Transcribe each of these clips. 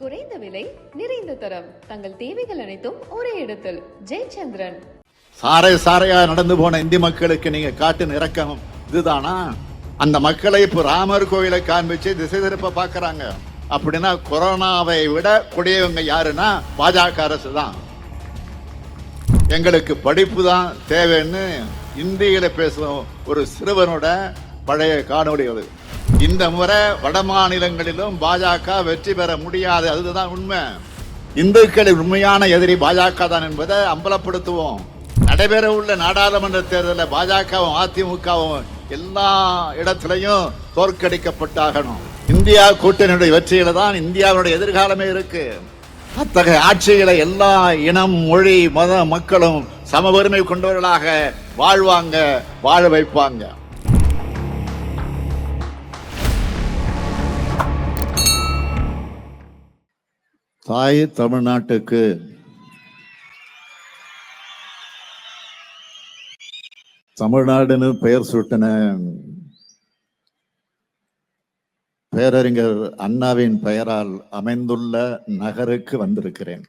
குறைந்த விலை நிறைந்த தரம். தங்கள் தேவைகள் அனைத்தும் ஒரே இடத்தில். ஜெயச்சந்திரன். சாரை சாரையா நடந்து போன இந்தி மக்களுக்கு நீங்க காட்டு இறக்கம் இதுதானா? அந்த மக்களை இப்ப ராமர் கோயிலை காண்பிச்சு திசை திருப்ப பாக்குறாங்க. அப்படின்னா கொரோனாவை விட கொடியவங்க யாருன்னா பாஜக அரசு தான். எங்களுக்கு படிப்பு தான் தேவைன்னு இந்தியில பேசும் ஒரு சிறுவனோட பழைய காணொலி அது இந்த முறை வட மாநிலங்களிலும் பாஜக வெற்றி பெற முடியாது. அதுதான் உண்மை. இந்துக்களின் உண்மையான எதிரி பாஜக தான் என்பதை அம்பலப்படுத்துவோம். நடைபெற உள்ள நாடாளுமன்ற தேர்தலில் பாஜகவும் அதிமுகவும் எல்லா இடத்திலையும் தோற்கடிக்கப்பட்டாகணும். இந்தியா கூட்டணியுடைய வெற்றியில தான் இந்தியாவுடைய எதிர்காலமே இருக்கு. அத்தகைய ஆட்சிகளை எல்லா இனம் மொழி மத மக்களும் சம உரிமை கொண்டவர்களாக வாழ்வாங்க வாழ வைப்பாங்க. தாய் தமிழ்நாட்டுக்கு. தமிழ்நாடுன்னு பெயர் சுட்டின பேரறிஞர் அண்ணாவின் பெயரால் அமைந்துள்ள நகருக்கு வந்திருக்கிறேன்.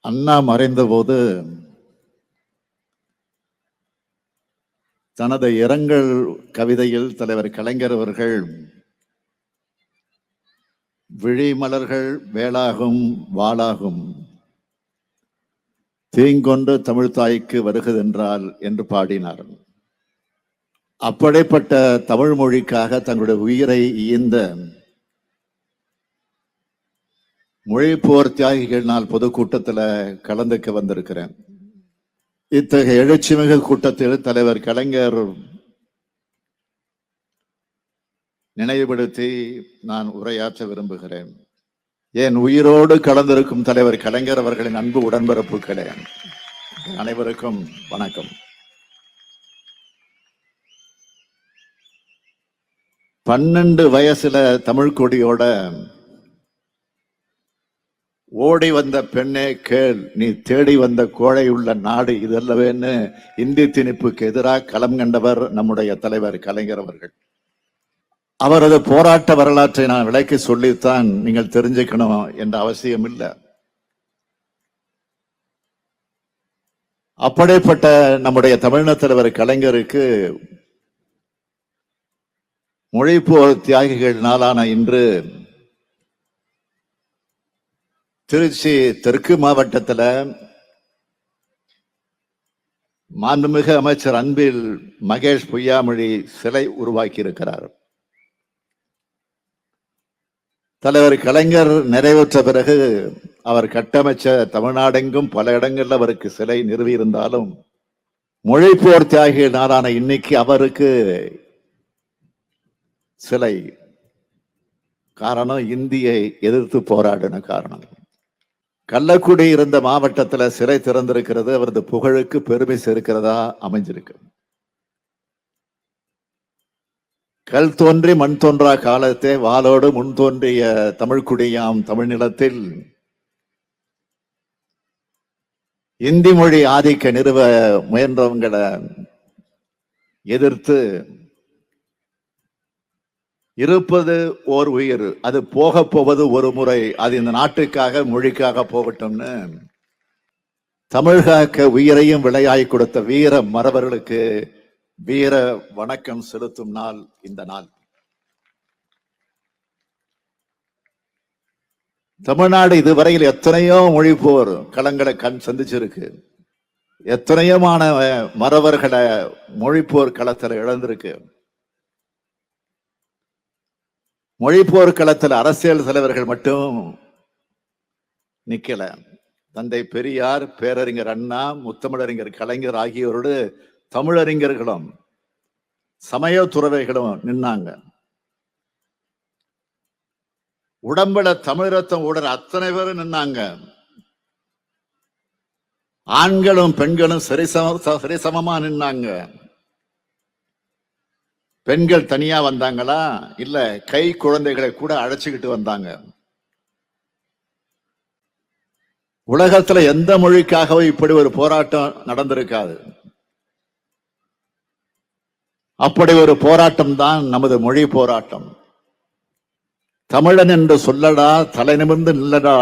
அண்ணா மறைந்தபோது தனது இரங்கல் கவிதையில் தலைவர் கலைஞர் அவர்கள் விழிமலர்கள் வேளாகும் வாளாகும் தீங்கொண்டு தமிழ்த்தாய்க்கு வருகுதென்றால் என்று பாடினார். அப்படிப்பட்ட தமிழ் மொழிக்காக தங்களுடைய உயிரை ஈந்த மொழிப்போர் தியாகிகள் நான் பொதுக்கூட்டத்தில் கலந்துக்க வந்திருக்கிறேன். இத்தகைய எழுச்சிமிகு கூட்டத்தில் தலைவர் கலைஞர் நினைவுபடுத்தி நான் உரையாற்ற விரும்புகிறேன். என் உயிரோடு கலந்திருக்கும் தலைவர் கலைஞர் அவர்களின் அன்பு உடன்பிறப்புகளே அனைவருக்கும் வணக்கம். பன்னெண்டு வயசுல தமிழ் கொடியோட ஓடி வந்த பெண்ணே கேள் நீ தேடி வந்த கோழை உள்ள நாடு இதல்லவேன்னு இந்தி திணிப்புக்கு எதிராக களம் கண்டவர் நம்முடைய தலைவர் கலைஞர் அவர்கள். அவரது போராட்ட வரலாற்றை நான் விளக்கி சொல்லித்தான் நீங்கள் தெரிஞ்சுக்கணும் என்ற அவசியம் இல்லை அப்படிப்பட்ட நம்முடைய தமிழ்நாடு தலைவர் கலைஞருக்கு மொழிப்போர் தியாகிகள் நாளான இன்று திருச்சி தெற்கு மாவட்டத்தில் மாண்புமிகு அமைச்சர் அன்பில் மகேஷ் பொய்யாமொழி சிலை உருவாக்கி இருக்கிறார் தலைவர் கலைஞர் நிறைவேற்ற பிறகு அவர் கட்டமைச்ச தமிழ்நாடெங்கும் பல இடங்களில் அவருக்கு சிலை நிறுவியிருந்தாலும் மொழிப்போர் தியாகிகள் நாளான இன்னைக்கு அவருக்கு சிலை காரணம் இந்தியை எதிர்த்து போராடின காரணம். கள்ளக்குடி இருந்த மாவட்டத்தில் சிறை திறந்திருக்கிறது அவரது புகழுக்கு பெருமை சேர்க்கிறதா அமைஞ்சிருக்கு. கல் தோன்றி மண் தோன்றா காலத்தே வாளோடு முன் தோன்றிய தமிழ்குடியாம் தமிழ் நிலத்தில். இந்தி மொழி ஆதிக்க நிறுவ முயன்றவங்களை எதிர்த்து இருப்பது ஓர் உயிர். அது போக போவது ஒரு முறை. அது இந்த நாட்டுக்காக மொழிக்காக போகட்டும்னு தமிழ்காக்க உயிரையும் விளையாய் கொடுத்த வீர மறவர்களுக்கு வீர வணக்கம் செலுத்தும் நாள் இந்த நாள். தமிழ்நாடு இதுவரையில் எத்தனையோ மொழி போர் களங்களை கண் சந்திச்சிருக்கு. எத்தனையோமான மறவர்களை மொழிப்போர் களத்தில் இழந்திருக்கு. மொழிப்போர் களத்தில் அரசியல் தலைவர்கள் மட்டும் நிக்கல. தந்தை பெரியார் பேரறிஞர் அண்ணா முத்தமிழறிஞர் கலைஞர் ஆகியோரோடு தமிழறிஞர்களும் சமய துறவைகளும் நின்னாங்க. உடம்புல தமிழரத்தம் ரத்தம் அத்தனை பேரும் நின்னாங்க. ஆண்களும் பெண்களும் சரிசம சரிசமமா நின்னாங்க. பெண்கள் தனியா வந்தாங்களா? இல்ல கை குழந்தைகளை கூட அழைச்சுக்கிட்டு வந்தாங்க. உலகத்துல எந்த மொழிக்காகவும் இப்படி ஒரு போராட்டம் நடந்திருக்காது. அப்படி ஒரு போராட்டம் தான் நமது மொழி போராட்டம். தமிழன் என்று சொல்லடா தலை நிமிர்ந்து நில்லடா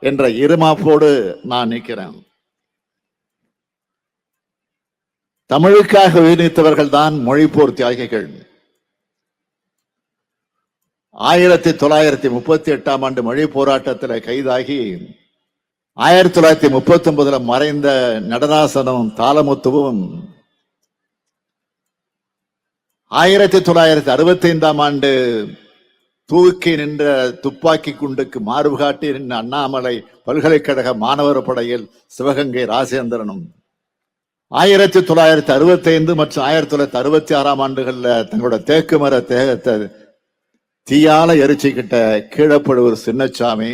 என்ற இருமாப்போடு நான் நிற்கிறேன். தமிழுக்காக உயிர்நீத்தவர்கள் தான் மொழிப்போர் தியாகிகள். ஆயிரத்தி தொள்ளாயிரத்தி முப்பத்தி எட்டாம் ஆண்டு மொழி போராட்டத்தில் கைதாகி ஆயிரத்தி தொள்ளாயிரத்தி முப்பத்தி ஒன்பதுல மறைந்த நடராசனும் தாளமுத்துவும் ஆயிரத்தி தொள்ளாயிரத்தி அறுபத்தி ஐந்தாம் ஆண்டு தூக்கி நின்ற துப்பாக்கி குண்டுக்கு மார்பு காட்டி நின்ற அண்ணாமலை பல்கலைக்கழக மாணவர் படையில் சிவகங்கை ராசேந்திரனும் ஆயிரத்தி தொள்ளாயிரத்தி அறுபத்தி ஐந்து மற்றும் ஆயிரத்தி தொள்ளாயிரத்தி அறுபத்தி ஆறாம் ஆண்டுகளில் தங்களோட தேக்கு மர தேகத்தை தீயால எரிச்சிக்கிட்ட கீழப்படுவர் சின்னசாமி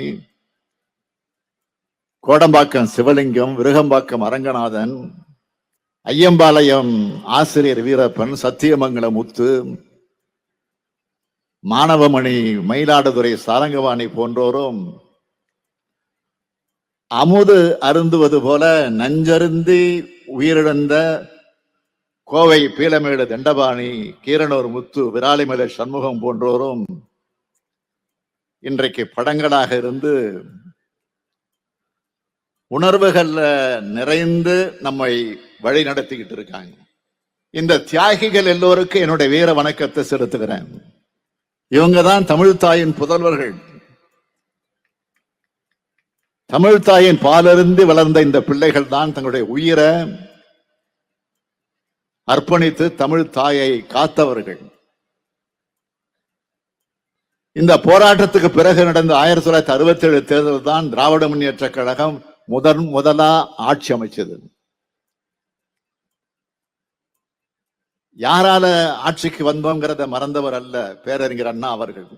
கோடம்பாக்கம் சிவலிங்கம் விருகம்பாக்கம் அரங்கநாதன் ஐயம்பாளையம் ஆசிரியர் வீரப்பன் சத்தியமங்கலம் முத்து மாணவமணி மயிலாடுதுறை சாரங்கவாணி போன்றோரும் அமுது அருந்துவது போல நஞ்சருந்தி உயிரிழந்த கோவை பீலமேடு தண்டபாணி கீரனூர் முத்து விராலிமலை சண்முகம் போன்றோரும் இன்றைக்கு படங்களாக இருந்து உணர்வுகள்ல நிறைந்து நம்மை வழி நடத்திக்கிட்டு இருக்காங்க. இந்த தியாகிகள் எல்லோருக்கும் என்னுடைய வீர வணக்கத்தை செலுத்துகிறேன். இவங்க தான் தமிழ் தாயின் புதல்வர்கள். தமிழ் தாயின் வளர்ந்த இந்த பிள்ளைகள் தான் தங்களுடைய உயிரை அர்ப்பணித்து தமிழ் தாயை காத்தவர்கள். இந்த போராட்டத்துக்கு பிறகு நடந்த ஆயிரத்தி தொள்ளாயிரத்தி அறுபத்தி ஏழு தேர்தல் தான் திராவிட முன்னேற்ற கழகம் முதன் முதலா ஆட்சி அமைச்சது. யாரால ஆட்சிக்கு வந்தோங்கிறத மறந்தவர் அல்ல பேரறிஞர் அண்ணா அவர்கள்.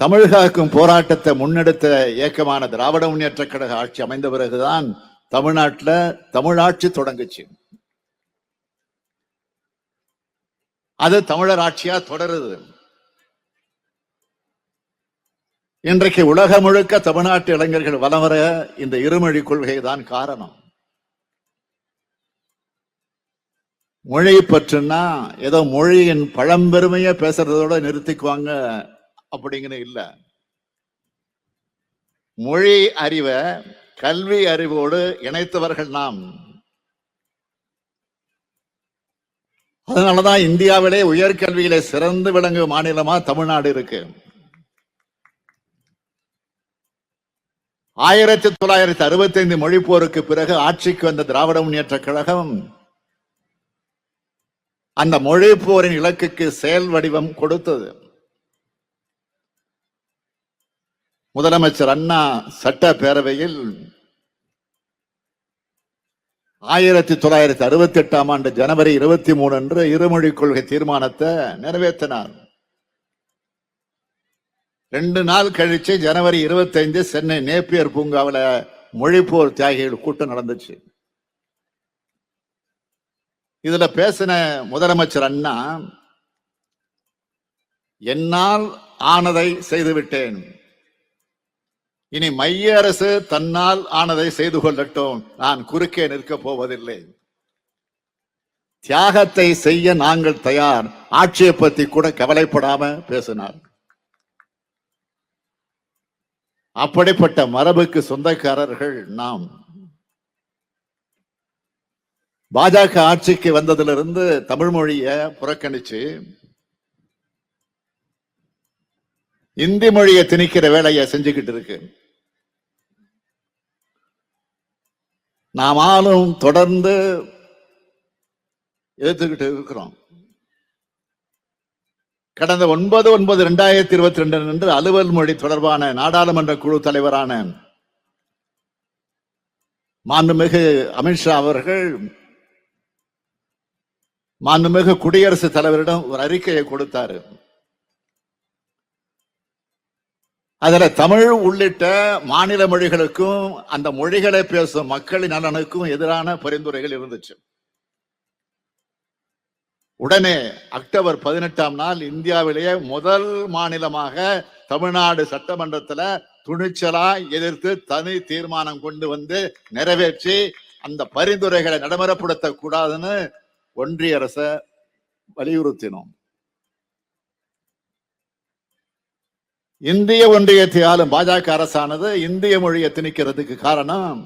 தமிழகாக்கும் போராட்டத்தை முன்னெடுத்த இயக்கமான திராவிட முன்னேற்ற கழக ஆட்சி அமைந்த பிறகுதான் தமிழ்நாட்டுல தமிழாட்சி தொடங்குச்சு. அது தமிழர் ஆட்சியா தொடருது. இன்றைக்கு உலகம் முழுக்க தமிழ்நாட்டு இளைஞர்கள் வலம் வர இந்த இருமொழி கொள்கை தான் காரணம். மொழி பற்றுனா ஏதோ மொழியின் பழம்பெருமையை பேசுறதோட நிறுத்திக்குவாங்க அப்படிங்கிற இல்ல. மொழி அறிவை கல்வி அறிவோடு இணைத்தவர்கள் நாம். அதனாலதான் இந்தியாவிலே உயர்கல்வியில சிறந்து விளங்கும் மாநிலமா தமிழ்நாடு இருக்கு. ஆயிரத்தி தொள்ளாயிரத்தி அறுபத்தி ஐந்து மொழிப்போருக்கு பிறகு ஆட்சிக்கு வந்த திராவிட முன்னேற்ற கழகம் அந்த மொழிப்போரின் இலக்குக்கு செயல் வடிவம் கொடுத்தது. முதலமைச்சர் அண்ணா சட்டப்பேரவையில் ஆயிரத்தி தொள்ளாயிரத்தி அறுபத்தி எட்டாம் ஆண்டு ஜனவரி இருபத்தி மூணு அன்று இருமொழி கொள்கை தீர்மானத்தை நிறைவேற்றினார். ரெண்டு நாள் கழிச்சு ஜனவரி இருபத்தைந்து சென்னை நேப்பியர் பூங்காவில் மொழிப்போர் தியாகிகள் கூட்டம் நடந்துச்சு. இதுல பேசின முதலமைச்சர் அண்ணா என்னால் ஆனதை செய்துவிட்டேன். இனி மைய அரசு தன்னால் ஆனதை செய்து கொள்ளட்டும். நான் குறுக்கே நிற்க போவதில்லை. தியாகத்தை செய்ய நாங்கள் தயார். ஆட்சியை பத்தி கூட கவலைப்படாம பேசினார். அப்படிப்பட்ட மரபுக்கு சொந்தக்காரர்கள் நாம். பாஜக ஆட்சிக்கு வந்ததிலிருந்து தமிழ் மொழிய புறக்கணிச்சு இந்தி மொழியை திணிக்கிற வேலையை செஞ்சுக்கிட்டு இருக்கு. நாமாலும் தொடர்ந்து எதிர்த்துக்கிட்டு இருக்கிறோம். கடந்த ஒன்பது ஒன்பது ரெண்டாயிரத்தி இருபத்தி ரெண்டு அன்று அலுவல் மொழி தொடர்பான நாடாளுமன்ற குழு தலைவரான மாண்புமிகு அமித்ஷா அவர்கள் மாண்புமிகு குடியரசுத் தலைவரிடம் ஒரு அறிக்கையை கொடுத்தாரு. அதுல தமிழ் உள்ளிட்ட மாநில மொழிகளுக்கும் அந்த மொழிகளை பேசும் மக்களின் நலனுக்கும் எதிரான பரிந்துரைகள் இருந்துச்சு. உடனே அக்டோபர் பதினெட்டாம் நாள் இந்தியாவிலேயே முதல் மாநிலமாக தமிழ்நாடு சட்டமன்றத்துல துணிச்சலா எதிர்த்து தனி தீர்மானம் கொண்டு வந்து நிறைவேற்றி அந்த பரிந்துரைகளை நடைமுறைப்படுத்த கூடாதுன்னு ஒன்றிய அரச வலியுறுத்தினோம். இந்திய ஒன்றியத்தை ஆளும் பாஜக அரசானது இந்திய மொழியை திணிக்கிறதுக்கு காரணம்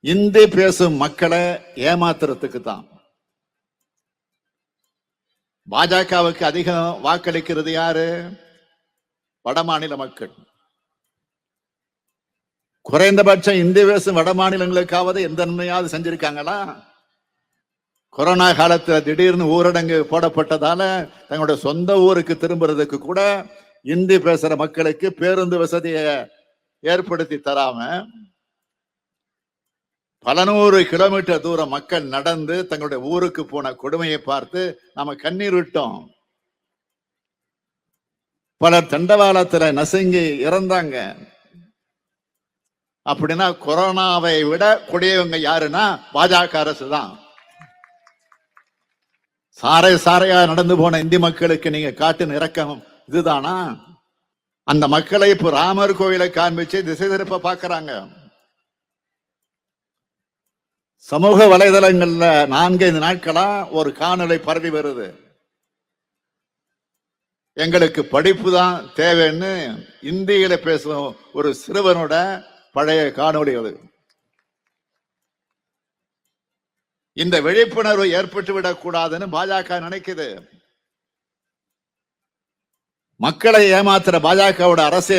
இந்தி பேசும் மக்களை ஏமாத்துறதுக்கு தான். பாஜகவுக்கு அதிகம் வாக்களிக்கிறது யாரு? வடமாநில மக்கள். குறைந்தபட்சம் இந்தி பேசும் வட மாநிலங்களுக்காவது எந்த நன்மையாவது செஞ்சிருக்காங்களா? கொரோனா காலத்தில் திடீர்னு ஊரடங்கு போடப்பட்டதால தங்களுடைய சொந்த ஊருக்கு திரும்புறதுக்கு கூட இந்தி பேசுற மக்களுக்கு பேருந்து வசதியை ஏற்படுத்தி தராம பல நூறு கிலோமீட்டர் தூரம் மக்கள் நடந்து தங்களுடைய ஊருக்கு போன கொடுமையை பார்த்து நாம கண்ணீர் விட்டோம். பலர் தண்டவாளத்துல நசுங்கி இறந்தாங்க. அப்படின்னா கொரோனாவை விட கொடியவங்க யாருன்னா பாஜக அரசு தான் சாறை சாறையா நடந்து போன இந்தி மக்களுக்கு நீங்க காட்டின இறக்கம் இதுதானா? அந்த மக்களை இப்ப ராமர் கோயிலை காண்பிச்சு திசை திருப்ப பாக்குறாங்க. சமூக வலைதளங்கள்ல நான்கைந்து நாட்களா ஒரு காணொலை பரவி வருது. எங்களுக்கு படிப்பு தான் தேவைன்னு இந்தியில பேசும் ஒரு சிறுவனோட பழைய காணொளி அது இந்த விழிப்புணர்வு ஏற்பட்டு விடக்கூடாதுன்னு பாஜக நினைக்குது. மக்களை ஏமாத்துற பாஜகவோட அரசு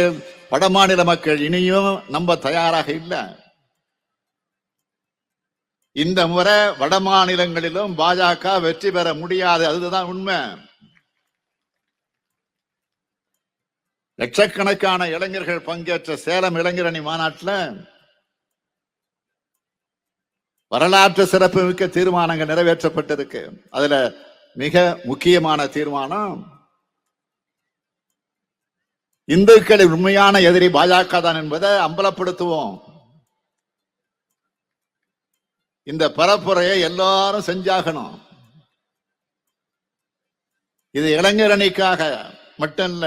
வடமாநில மக்கள் இனியும் நம்ப தயாராக இல்லை. இந்த முறை வட மாநிலங்களிலும் பாஜக வெற்றி பெற முடியாது. அதுதான் உண்மை. லட்சக்கணக்கான இளைஞர்கள் பங்கேற்ற சேலம் இளைஞரணி மாநாட்டில் வரலாற்று சிறப்புமிக்க தீர்மானங்கள் நிறைவேற்றப்பட்டிருக்கு. அதுல மிக முக்கியமான தீர்மானம் இந்துக்களின் உண்மையான எதிரி பாஜக தான் என்பதை அம்பலப்படுத்துவோம். இந்த பரப்புரையை எல்லாரும் செஞ்சாகணும். இது இளைஞரணிக்காக மட்டும் இல்ல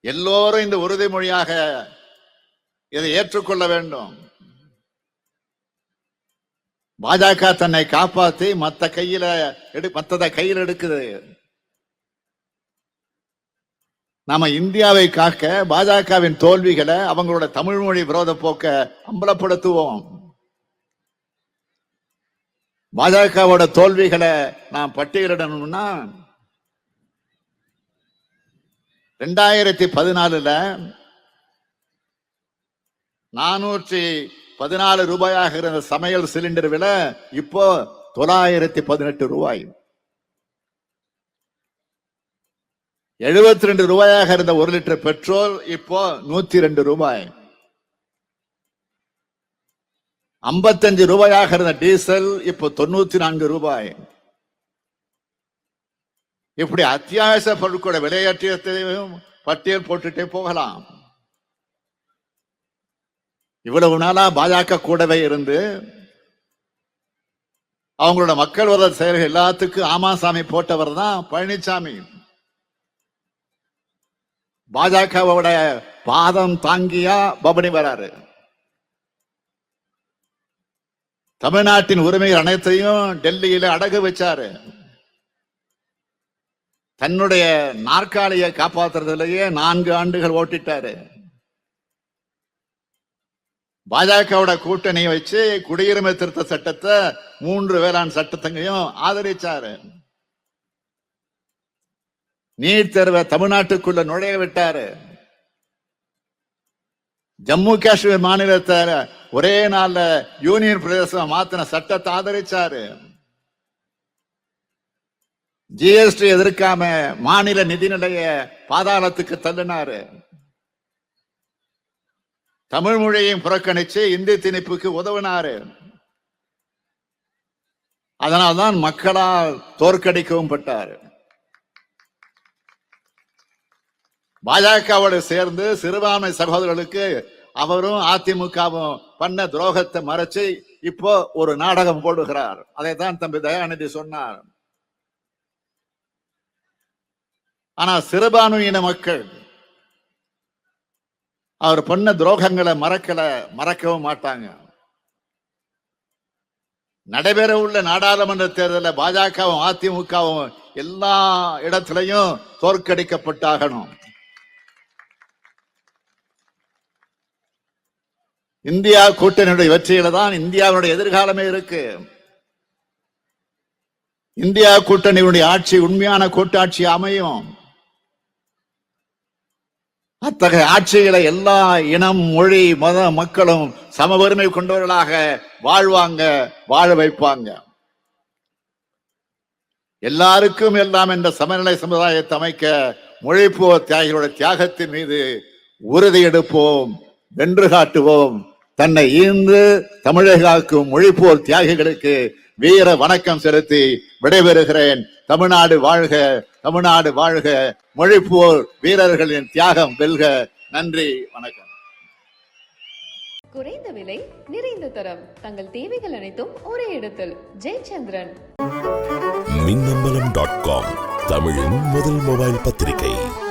எல்லோரும் இந்த உறுதிமொழியாக இதை ஏற்றுக்கொள்ள வேண்டும். பாஜக தன்னை காப்பாத்தி மத்த கையில எடு மத்ததை கையில் எடுக்குது. நாம இந்தியாவை காக்க பாஜகவின் தோல்விகளை அவங்களோட தமிழ் மொழி விரோத போக்க அம்பலப்படுத்துவோம். பாஜகவோட தோல்விகளை நாம் பட்டியலிடணும்னா ரெண்டாயிரத்தி பதினாலுல நானூற்றி பதினாலு ரூபாயாக இருந்த சமையல் சிலிண்டர் விலை இப்போ தொள்ளாயிரத்தி பதினெட்டு ரூபாய். எழுபத்தி ரெண்டு ரூபாயாக இருந்த ஒரு லிட்டர் பெட்ரோல் இப்போ நூத்தி ரெண்டு ரூபாய். ஐம்பத்தஞ்சு ரூபாயாக இருந்த டீசல் இப்போ தொண்ணூத்தி நான்கு ரூபாய். இப்படி அத்தியாவசிய பொருட்களோட விலையேற்றத்தையும் பட்டியல் போட்டுட்டே போகலாம். இவ்வளவு நாளா பாஜக கூடவே இருந்து அவங்களோட மக்கள் வர செயல்கள் எல்லாத்துக்கும் ஆமாசாமி போட்டவர் தான் பழனிசாமி பாஜகவோட பாதம் தாங்கியா பபனி வராரு. தமிழ்நாட்டின் உரிமைகள் அனைத்தையும் டெல்லியில அடகு வச்சாரு. தன்னுடைய நாற்காலியை காப்பாத்துறதுலயே நான்கு ஆண்டுகள் ஓட்டிட்டாரு. பாஜகவோட கூட்டணியை வச்சு குடியுரிமை திருத்த சட்டத்தை மூன்று வேளாண் சட்டத்தையும் ஆதரிச்சாரு. நீட் தேர்வை தமிழ்நாட்டுக்குள்ள நுழைய விட்டாரு. ஜம்மு காஷ்மீர் மாநிலத்தை ஒரே நாள்ல யூனியன் பிரதேசம் மாத்தின சட்டத்தை ஆதரிச்சாரு. ஜிஎஸ்டி எதிர்க்காம மாநில நிதிநிலைய பாதாளத்துக்கு தள்ளினாரு. தமிழ் மொழியையும் புறக்கணிச்சு இந்தி திணிப்புக்கு உதவினாரு. அதனால்தான் மக்களால் தோற்கடிக்கவும் பட்டார். பாஜகவோடு சேர்ந்து சிறுபான்மை சகோதரர்களுக்கு அவரும் அதிமுகவும் பண்ண துரோகத்தை மறைச்சு இப்போ ஒரு நாடகம் போடுகிறார். அதைத்தான் தம்பி தயாநிதி சொன்னார். ஆனா சிறுபான்மையின மக்கள் அவர் பண்ண துரோகங்களை மறக்கல மறக்கவும் மாட்டாங்க. நடைபெற உள்ள நாடாளுமன்ற தேர்தலில் பாஜகவும் அதிமுகவும் எல்லா இடத்திலையும் தோற்கடிக்கப்பட்டாகணும். இந்தியா கூட்டணியுடைய வெற்றியில தான் இந்தியாவுடைய எதிர்காலமே இருக்கு. இந்தியா கூட்டணியுடைய ஆட்சி உண்மையான கூட்டாட்சி அமையும். அத்தகைய ஆட்சிகளை எல்லா இனம் மொழி மத மக்களும் சம கொண்டவர்களாக வாழ்வாங்க வாழ வைப்பாங்க. எல்லாருக்கும் எல்லாம் என்ற சமநிலை சமுதாயத்தை அமைக்க மொழிப்போ தியாகிகளோட தியாகத்தின் மீது உறுதி எடுப்போம் வென்று காட்டுவோம். தன்னை ஈந்து தமிழகாக்கும் மொழிப்போர் தியாகிகளுக்கு வீர வணக்கம் செலுத்தி விடைபெறுகிறேன். தமிழ்நாடு வாழ்க தமிழ்நாடு வாழ்க. மொழிப்போர் வீரர்களின் தியாகம் வெல்க. நன்றி வணக்கம். குறைந்த விலை நிறைந்த தரம். தங்கள் தேவைகள் அனைத்தும் ஒரே இடத்தில். ஜெயச்சந்திரன். மின்னம்பலம் டாட் காம் தமிழின் முதல் மொபைல் பத்திரிகை.